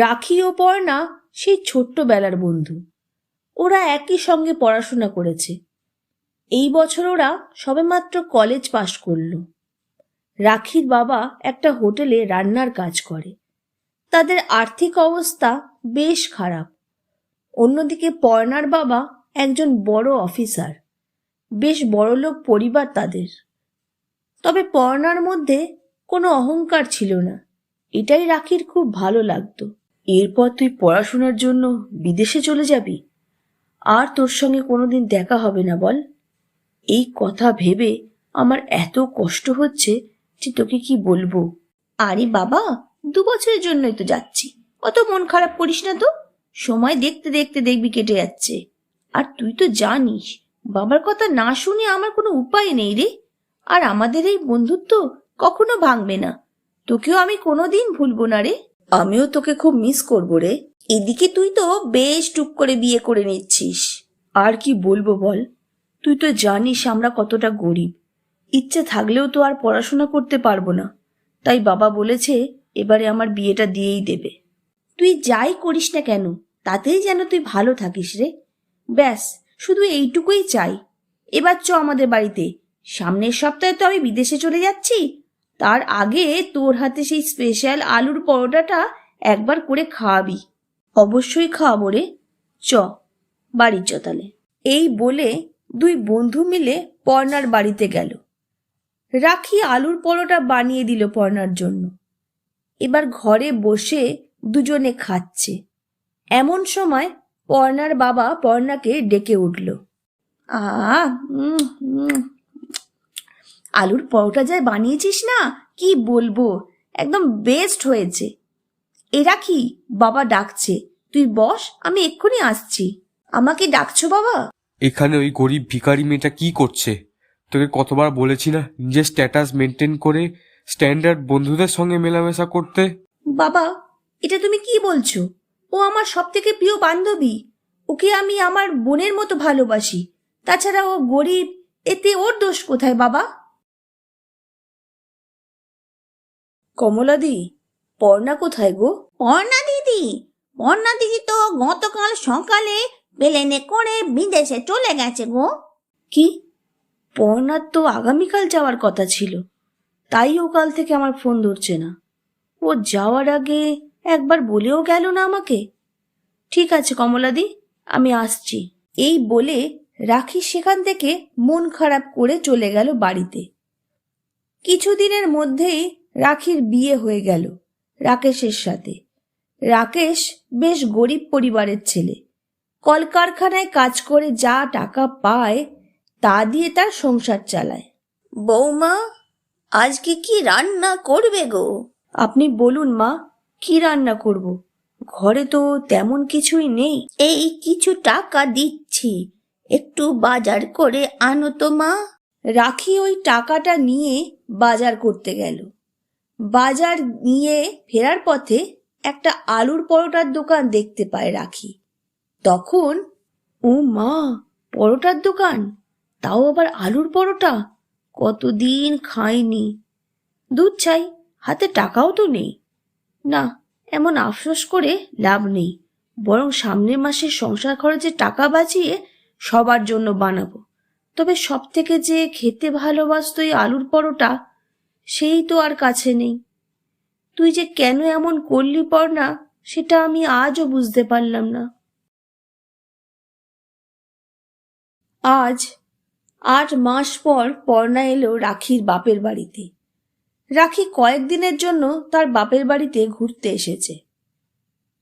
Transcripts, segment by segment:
রাখি ও পর্ণা, সেই ছোট্টবেলার বন্ধু। ওরা একই সঙ্গে পড়াশোনা করেছে। এই বছর ওরা সবেমাত্র কলেজ পাশ করল। রাখির বাবা একটা হোটেলে রান্নার কাজ করে। তাদের আর্থিক অবস্থা বেশ খারাপ। অন্যদিকে পর্ণার বাবা একজন বড় অফিসার। বেশ বড়লোক পরিবার তাদের। তবে পর্ণার মধ্যে কোনো অহংকার ছিল না। এটাই রাখির খুব ভালো লাগতো। এরপর তুই পড়াশোনার জন্য বিদেশে চলে যাবি? আর তোর সঙ্গে কোনোদিন দেখা হবে না বল। এই কথা ভেবে আমার এত কষ্ট হচ্ছে যে তোকে কি বলব? আরে বাবা, দু বছরের জন্যই তো যাচ্ছি। অত মন খারাপ করিস না তো। সময় দেখতে দেখতে দেখবি কেটে যাচ্ছে। আর তুই তো জানিস, বাবার কথা না শুনে আমার কোনো উপায় নেই রে। আর আমাদের এই বন্ধুত্ব কখনো ভাঙবে না। তোকেও আমি কোনোদিন ভুলবো না রে। আমিও তোকে খুব মিস করব রে। এদিকে তুই তো বেশ টুক করে বিয়ে করে নিচ্ছিস। আর কি বলব বল? তুই তো জানিস আমরা কতটা গরিব। ইচ্ছে থাকলেও তো আর পড়াশোনা করতে পারব না। তাই বাবা বলেছে এবারে আমার বিয়েটা দিয়েই দেবে। তুই যাই করিস না কেন, তাতেই যেন তুই ভালো থাকিস রে। ব্যাস, শুধু এইটুকুই চাই। এবার চ আমাদের বাড়িতে। সামনের সপ্তাহে তো আমি বিদেশে চলে যাচ্ছি। তার আগে তোর হাতে সেই স্পেশাল আলুর পরোটাটা একবার করে খাওয়াবি। অবশ্যই খাওয়াবো রে। চ, বাড়ির চ তাহলে। এই বলে দুই বন্ধু মিলে পর্ণার বাড়িতে গেল। রাখি আলুর পরোটা বানিয়ে দিল পর্ণার জন্য। এবার ঘরে বসে দুজনে খাচ্ছে। এমন সময় পর্ণার বাবা পর্ণাকে ডেকে উঠল। আ। আলুর পরোটা যাই বানিয়েছিস না? কি বলব? একদম বেস্ট হয়েছে। এরা কি? বাবা ডাকছে। তুই বস আমি এক্ষুনি আসছি। আমাকে ডাকছো বাবা? এখানে ওই গরিব ভিখারি মেয়েটা কি করছে? তোকে কতবার বলেছি না নিজের স্ট্যাটাস মেনটেন করে স্ট্যান্ডার্ড বন্ধুদের সঙ্গে মেলামেশা করতে? বাবা এটা তুমি কি বলছো? ও আমার সব থেকে প্রিয় বান্ধবী। ওকে আমি আমার বোনের মতো ভালোবাসি। তাছাড়া ও গরিব এতে ওর দোষ কোথায় বাবা? কমলাদি পর্ণা কোথায় গো? পর্ণা দিদি পর্ণা দিদি তো গতকাল সকালে প্লেনে করে বিদেশে চলে গেছে গো। কি? পর্ণার তো আগামীকাল যাওয়ার কথা ছিল তাই ও কাল থেকে আমার ফোন ধরছে না। ও যাওয়ার আগে একবার বলেও গেল না আমাকে। ঠিক আছে কমলাদি আমি আসছি। এই বলে রাখি সেখান থেকে মন খারাপ করে চলে গেল বাড়িতে। কিছুদিনের মধ্যেই রাখির বিয়ে হয়ে গেল রাকেশের সাথে। রাকেশ বেশ গরিব পরিবারের ছেলে। কলকারখানায় কাজ করে যা টাকা পায় তা দিয়ে তার সংসার চালায়। বৌমা আজকে কি রান্না করবে গো? আপনি বলুন মা কি রান্না করব? ঘরে তো তেমন কিছুই নেই। এই কিছু টাকা দিচ্ছি একটু বাজার করে আনো তো মা। রাখি ওই টাকাটা নিয়ে বাজার করতে গেল। বাজার নিয়ে ফেরার পথে একটা আলুর পরোটার দোকান দেখতে পায় রাখি। তখন, ও মা, পরোটার দোকান? তাও আবার আলুর পরোটা? কতদিন খাইনি। দুধ চাই, হাতে টাকাও তো নেই। না, এমন আফসোস করে লাভ নেই। বরং সামনের মাসে সংসার খরচে টাকা বাঁচিয়ে সবার জন্য বানাবো। তবে সব থেকে যে খেতে ভালোবাসত এই আলুর পরোটা সেই তো আর কাছে নেই। তুই যে কেন এমন করলি পড়না সেটা আমি আজও বুঝতে পারলাম না। আজ, আট মাস পর পর্ণা এলো রাখির বাপের বাড়িতে। রাখি কয়েকদিনের জন্য তার বাপের বাড়িতে ঘুরতে এসেছে।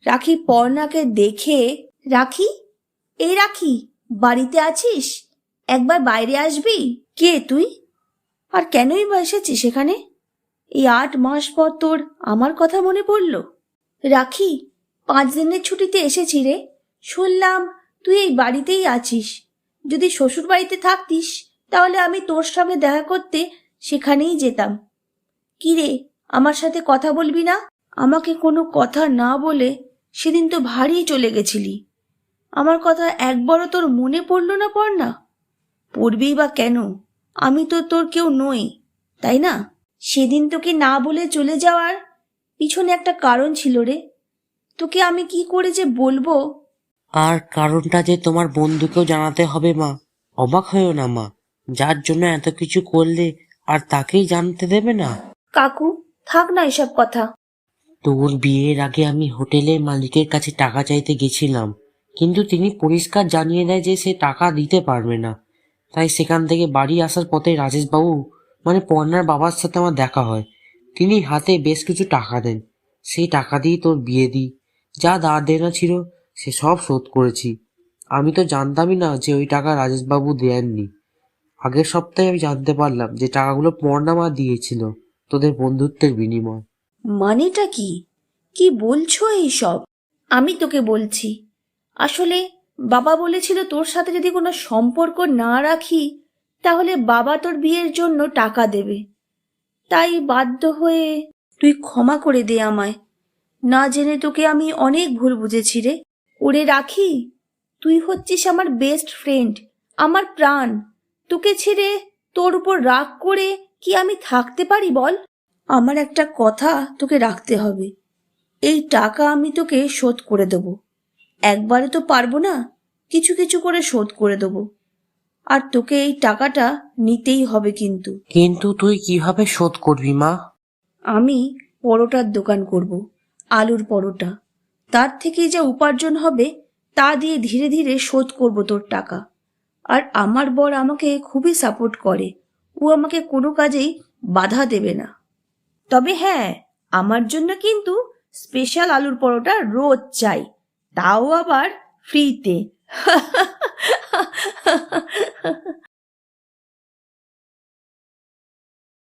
রাখি পর্ণাকে দেখে, রাখি? এই রাখি, বাড়িতে আছিস? একবার বাইরে আসবি? কে তুই? আর কেনই বা এসেছি সেখানে? এই আট মাস পর তোর আমার কথা মনে পড়ল? রাখি, পাঁচ দিনের ছুটিতে এসেছি রে। শুনলাম তুই এই বাড়িতেই আছিস। যদি শ্বশুর বাড়িতে থাকতিস, তাহলে আমি তোর সঙ্গে দেখা করতে সেখানেই যেতাম। কি রে, আমার সাথে কথা বলবি না? আমাকে কোনো কথা না বলে সেদিন তো ভারী চলে গেছিলি। আমার কথা একবারও তোর মনে পড়ল না পড় না পড়বেই বা কেন? আমি তো তোর কেউ নই তাই না? সেদিন তোকে না বলে চলে যাওয়ার পিছনে একটা কারণ ছিল রে। তোকে আমি কি করে যে বলব? আর কারণটা যে তোমার বন্ধুকেও জানাতে হবে মা। অবাক হয়েও না মা। যার জন্য এত কিছু করলে আর তাকেই জানতে দেবে না? কাকু থাক না এসব কথা। তোর বিয়ের আগে আমি হোটেলের মালিকের কাছে টাকা চাইতে গেছিলাম। কিন্তু তিনি পরিষ্কার জানিয়ে দেয় যে সে টাকা দিতে পারবে না। তাই সেখান থেকে বাড়ি আসার পথে রাজেশবাবু মানে পর্ণার বাবার সাথে আমার দেখা হয়। তিনি হাতে বেশ কিছু টাকা দেন। সেই টাকা দিয়েই তোর বিয়ে দিই। যা দাঁড় দেনা ছিল, সে সব শোধ করেছি। আমি তো জানতামই না যে ওই টাকা রাজেশবাবু দেননি। আগের সপ্তাহে আমি জানতে পারলাম যে টাকাগুলো পর্ণা মা দিয়েছিল, তোদের বন্ধুত্বের বিনিময়। মানেটা কি? কি বলছো এইসব? আমি তোকে বলছি। আসলে বাবা বলেছিল তোর সাথে যদি কোনো সম্পর্ক না রাখি, তাহলে বাবা তোর বিয়ের জন্য টাকা দেবে। তাই বাধ্য হয়ে তুই ক্ষমা করে দে আমায়। না জেনে তোকে আমি অনেক ভুল বুঝেছি রে। ওরে রাখি, তুই হচ্ছিস আমার বেস্ট ফ্রেন্ড আমার প্রাণ। তোকে ছেড়ে তোর উপর রাগ করে কি আমি থাকতে পারি বল? আমার একটা কথা তোকে রাখতে হবে। এই টাকা আমি তোকে শোধ করে দেব। একবারে তো পারব না কিছু কিছু করে শোধ করে দেব। আর তোকে এই টাকাটা নিতেই হবে কিন্তু। কিন্তু তুই কীভাবে শোধ করবি মা? আমি পরোটার দোকান করব আলুর পরোটা। তার থেকে যা উপার্জন হবে তা দিয়ে ধীরে ধীরে শোধ করব তোর টাকা। আর আমার বর আমাকে খুবই সাপোর্ট করে। ও আমাকে কোনো কাজেই বাধা দেবে না। তবে হ্যাঁ আমার জন্য কিন্তু স্পেশাল আলুর পরোটা রোজ চাই। তাও আবার ফ্রিতে